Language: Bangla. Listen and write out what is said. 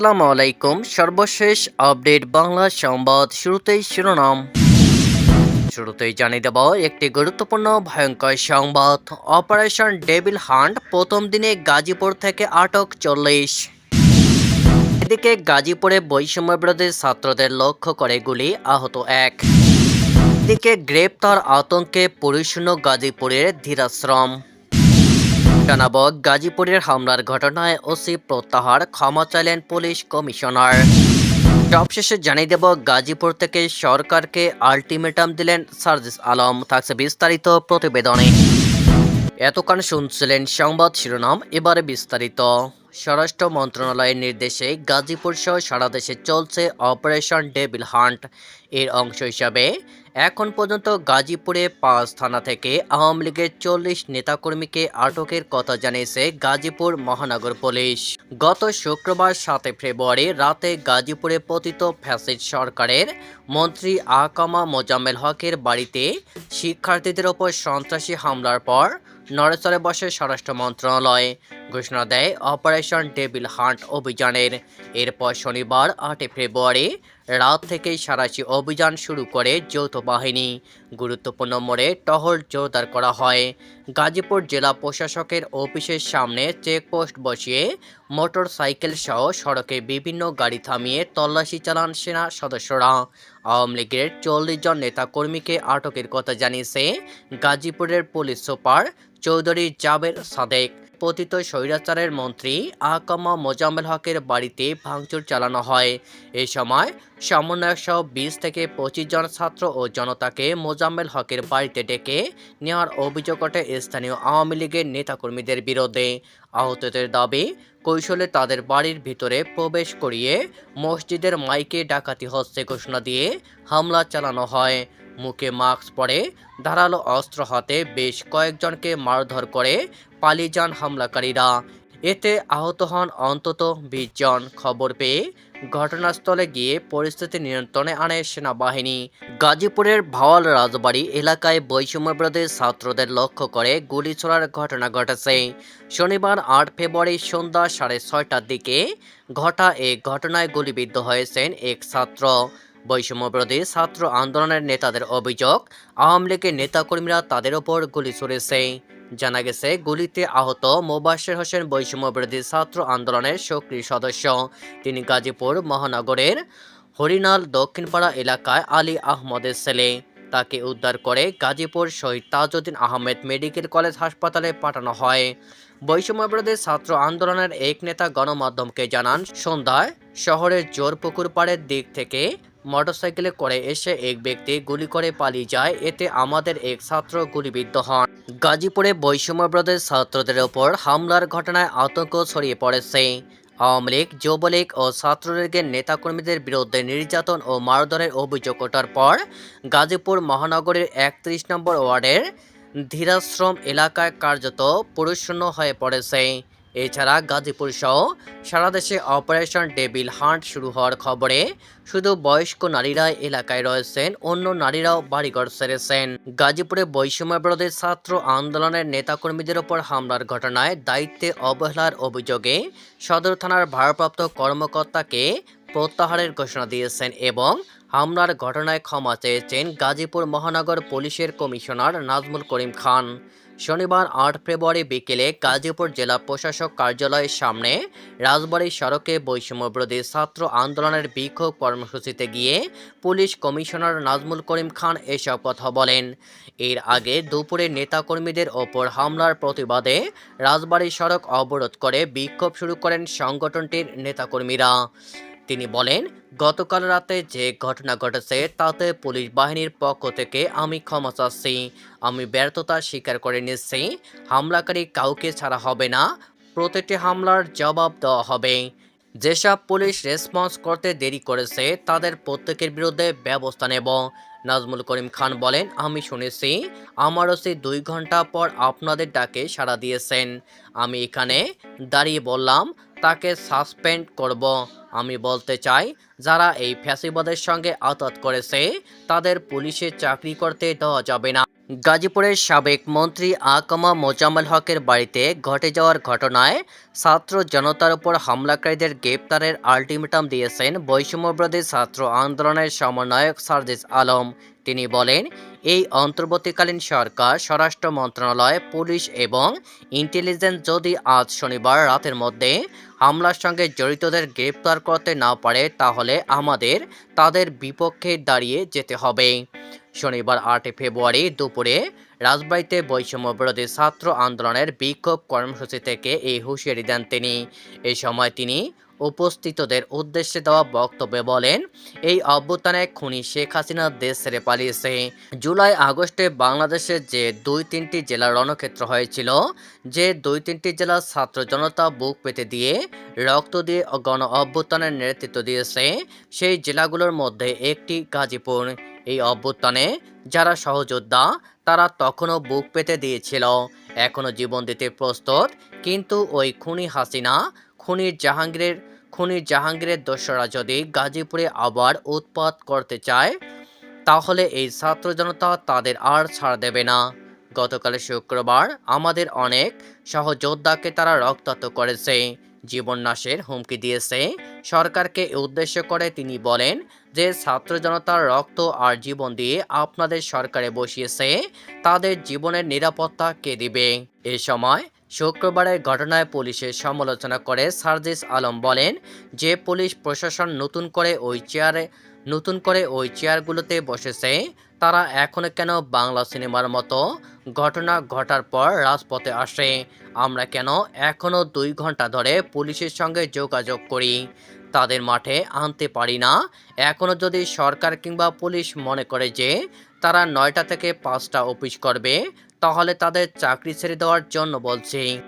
আসসালামু আলাইকুম। সর্বশেষ আপডেট বাংলা সংবাদ শুরুতেই শিরোনাম। শুরুতেই জানিয়ে দেব, একটি গুরুত্বপূর্ণ ভয়ঙ্কর সংবাদ। অপারেশন ডেভিল হান্ট প্রথম দিনে গাজীপুর থেকে আটক চল্লিশ। এদিকে গাজীপুরে বৈষম্য বিরোধী ছাত্রদের লক্ষ্য করে গুলি, আহত এক। এদিকে গ্রেপ্তার আতঙ্কে পরিশূন্য গাজীপুরের ধীরাশ্রম। জানাব গাজীপুরের হামলার ঘটনায় ওসি প্রত্যাহার, ক্ষমা চাইলেন পুলিশ কমিশনার। সবশেষে জানিয়ে দেব, গাজীপুর থেকে সরকারকে আলটিমেটাম দিলেন সার্জিস আলম। থাকছে বিস্তারিত প্রতিবেদনে। এতক্ষণ শুনছিলেন সংবাদ শিরোনাম, এবারে বিস্তারিত। স্বরাষ্ট্র মন্ত্রণালয়ের নির্দেশে গাজীপুর সহ সারা দেশে চলছে অপারেশন ডেভিল হান্ট। এর অংশ হিসাবে, এখন পর্যন্ত গাজীপুরে পাঁচ থানা থেকে আওয়ামী লীগের চল্লিশ নেতাকর্মীকে আটকের কথা জানিয়েছে গাজীপুর মহানগর পুলিশ। গত শুক্রবার সাতই ফেব্রুয়ারি রাতে গাজীপুরে পতিত ফ্যাসিড সরকারের মন্ত্রী আকামা মোজাম্মেল হকের বাড়িতে শিক্ষার্থীদের ওপর সন্ত্রাসী হামলার পর নড়েচড়ে বসে স্বরাষ্ট্র মন্ত্রণালয়। ঘোষণা দেয় অপারেশন ডেভিল হান্ট অভিযানের। এরপর শনিবার আটই ফেব্রুয়ারি রাত থেকেই সারাশি অভিযান শুরু করে যৌথ বাহিনী। গুরুত্বপূর্ণ মোড়ে টহল জোরদার করা হয়। গাজীপুর জেলা প্রশাসকের অফিসের সামনে চেকপোস্ট বসিয়ে মোটর সাইকেল সহ সড়কে বিভিন্ন গাড়ি থামিয়ে তল্লাশি চালান সেনা সদস্যরা। আওয়ামী লীগের চল্লিশ জন নেতাকর্মীকে আটকের কথা জানিয়েছে গাজীপুরের পুলিশ সুপার চৌধুরী জাবের সাদেক। পতিত স্বৈরাচারের মন্ত্রী আহকামা মোজাম্মেল হকের বাড়িতে ভাঙচুর চালানো হয়। এ সময় সমন্বয়ক সহ বিশ থেকে পঁচিশ জন ছাত্র ও জনতাকে মোজাম্মেল হকের বাড়িতে ডেকে নেওয়ার অভিযোগ ওঠে স্থানীয় আওয়ামী লীগের নেতাকর্মীদের বিরুদ্ধে। আহতদের দাবি কৌশলে তাদের বাড়ির ভিতরে প্রবেশ করিয়ে মসজিদের মাইকে ডাকাতি হচ্ছে ঘোষণা দিয়ে হামলা চালানো হয়। মুখে মাস্ক পরে, ধারালো অস্ত্র হাতে বেশ কয়েকজনকে মারধর করে পালিয়ে যান হামলাকারীরা। এতে আহত হন অন্তত বিশ জন। খবর পেয়ে ঘটনাস্থলে গিয়ে পরিস্থিতি নিয়ন্ত্রণে আনে সেনাবাহিনী। গাজীপুরের ভাওয়াল রাজবাড়ি এলাকায় বৈষম্য বিরোধী ছাত্রদের লক্ষ্য করে গুলি ছোড়ার ঘটনা ঘটেছে। শনিবার আট ফেব্রুয়ারি সন্ধ্যা সাড়ে ছয়টার দিকে ঘটা এই ঘটনায় গুলিবিদ্ধ হয়েছেন এক ছাত্র। বৈষম্য বিরোধী ছাত্র আন্দোলনের নেতাদের অভিযোগ, আওয়ামী লীগের নেতাকর্মীরা তাদের ওপর গুলি ছুড়েছে। জানা গেছে, গুলিতে আহত মোবাশ্বের হোসেন বৈষম্য বিরোধী ছাত্র আন্দোলনের সক্রিয় সদস্য। তিনি গাজীপুর মহানগরের হরিনাল দক্ষিণপাড়া এলাকায় আলী আহমদের ছেলে। তাকে উদ্ধার করে গাজীপুর শহীদ তাজউদ্দিন আহমেদ মেডিকেল কলেজ হাসপাতালে পাঠানো হয়। বৈষম্য বিরোধী ছাত্র আন্দোলনের এক নেতা গণমাধ্যমকে জানান, সন্ধ্যায় শহরের জোরপুকুর পাড়ের দিক থেকে মোটরসাইকেলে করে এসে এক ব্যক্তি গুলি করে পালিয়ে যায়। এতে আমাদের এক ছাত্র গুলিবিদ্ধ হন। গাজীপুরে বৈষম্য বিরোধী ছাত্রদের ওপর হামলার ঘটনায় আতঙ্ক ছড়িয়ে পড়েছে। আওয়ামী লীগ যুবলীগ ও ছাত্রলীগের নেতাকর্মীদের বিরুদ্ধে নির্যাতন ও মারধরের অভিযোগ ওঠার পর গাজীপুর মহানগরের একত্রিশ নম্বর ওয়ার্ডের ধীরাশ্রম এলাকায় কার্যত পুরুষশূন্য হয়ে পড়েছে। এছাড়া গাজীপুর সহ সারা দেশে অপারেশন ডেবিল হান্ট শুরু হওয়ার খবরে শুধু বয়স্ক নারীরা এলাকায় রয়েছেন, অন্য নারীরাও বাড়িঘর সেরেছেন। গাজীপুরে বৈষম্য বিরোধী ছাত্র আন্দোলনের নেতাকর্মীদের ওপর হামলার ঘটনায় দায়িত্বে অবহেলার অভিযোগে সদর থানার ভারপ্রাপ্ত কর্মকর্তাকে প্রত্যাহারের ঘোষণা দিয়েছেন এবং হামলার ঘটনায় ক্ষমা চেয়েছেন গাজীপুর মহানগর পুলিশের কমিশনার নাজমুল করিম খান। শনিবার আট ফেব্রুয়ারি বিকেলে গাজীপুর জেলা প্রশাসক কার্যালয়ের সামনে রাজবাড়ী সড়কে বৈষম্য বিরোধী ছাত্র আন্দোলনের বিক্ষোভ কর্মসূচিতে গিয়ে পুলিশ কমিশনার নাজমুল করিম খান এসব কথা বলেন। এর আগে দুপুরে নেতাকর্মীদের ওপর হামলার প্রতিবাদে রাজবাড়ী সড়ক অবরোধ করে বিক্ষোভ শুরু করেন সংগঠনটির নেতাকর্মীরা। তিনি বলেন, গতকাল রাতে যে ঘটনা ঘটেছে তাতে পুলিশ বাহিনীর পক্ষ থেকে আমি ক্ষমা চাচ্ছি। আমি ব্যর্থতা স্বীকার করে নিচ্ছি। হামলাকারী কাউকে ছাড়া হবে না। প্রতিটি হামলার জবাব দেওয়া হবে। যেসব পুলিশ রেসপন্স করতে দেরি করেছে, তাদের প্রত্যেকের বিরুদ্ধে ব্যবস্থা নেব। নাজমুল করিম খান বলেন, আমি শুনেছি, আমার ওসি দুই ঘণ্টা পর আপনাদের ডাকে সাড়া দিয়েছেন। আমি এখানে দাঁড়িয়ে বললাম তাকে সাসপেন্ড করব। আমি বলতে চাই, যারা এই ফ্যাসিবাদের সঙ্গে আতাত করেছে, তাদের পুলিশে চাকরি করতে দেওয়া যাবে না। গাজীপুরের সাবেক মন্ত্রী আকমা মোজাম্মেল হকের বাড়িতে ঘটে যাওয়ার ঘটনায় ছাত্র জনতার উপর হামলাকারীদের গ্রেপ্তারের আলটিমেটাম দিয়েছেন বৈষম্যবিরোধী ছাত্র আন্দোলনের সমন্বয়ক সার্জিস আলম। তিনি বলেন এই অন্তর্বর্তীকালীন সরকার, স্বরাষ্ট্র মন্ত্রণালয়, পুলিশ এবং ইন্টেলিজেন্স যদি আজ শনিবার রাতের মধ্যে হামলার সঙ্গে জড়িতদের গ্রেপ্তার করতে না পারে, তাহলে আমাদের তাদের বিপক্ষে দাঁড়িয়ে যেতে হবে। শনিবার আটই ফেব্রুয়ারি দুপুরে রাজবাড়িতে বৈষম্য বিরোধী ছাত্র আন্দোলনের বিক্ষোভ কর্মসূচি থেকে এই হুঁশিয়ারি দেন তিনি। এ সময় তিনি উপস্থিতদের উদ্দেশ্যে দেওয়া বক্তব্যে বলেন, এই অভ্যুত্থানে খুনি শেখ হাসিনা দেশ ছেড়ে পালিয়েছে। জুলাই আগস্টে বাংলাদেশের যে দুই তিনটি জেলা রণক্ষেত্র হয়েছিল, যে দুই তিনটি জেলার ছাত্র জনতা বুক পেতে দিয়ে রক্ত দিয়ে গণ অভ্যুত্থানের নেতৃত্ব দিয়েছে, সেই জেলাগুলোর মধ্যে একটি গাজীপুর। এই অভ্যুত্থানে যারা সহযোদ্ধা, তারা তখনও বুক পেতে দিয়েছিল। এখনও জীবন দিতে প্রস্তুত, কিন্তু ওই খুনি হাসিনা, খুনির জাহাঙ্গীরের খুনির জাহাঙ্গীরের দোসরা যদি গাজীপুরে আবার উৎপাত করতে চায়, তাহলে এই ছাত্র জনতা তাদের আর ছাড় দেবে না। গতকাল শুক্রবার আমাদের অনেক সহযোদ্ধাকে তারা রক্তাক্ত করেছে। জীবন নাশের হুমকি দিয়েছে। সরকারকে উদ্দেশ্য করে তিনি বলেন যে, ছাত্র জনতার রক্ত আর জীবন দিয়ে আপনাদের সরকারে বসিয়েছে। তাদের জীবনের নিরাপত্তা কে দিবে? এ সময় শুক্রবারের ঘটনায় পুলিশের সমালোচনা করে সার্জিস আলম বলেন যে পুলিশ প্রশাসন নতুন করে ওই চেয়ারে, নতুন করে ওই চেয়ারগুলোতে বসেছে, তারা এখনও কেন বাংলা সিনেমার মতো ঘটনা ঘটার পর রাজপথে আসে? আমরা কেন এখনও দুই ঘণ্টা ধরে পুলিশের সঙ্গে যোগাযোগ করি? তাদের মাঠে আনতে পারি না। এখনও যদি সরকার কিংবা পুলিশ মনে করে যে তারা নয়টা থেকে পাঁচটা অফিস করবে তাহলে তাদের চাকরি ছেড়ে দেওয়ার জন্য বলছি।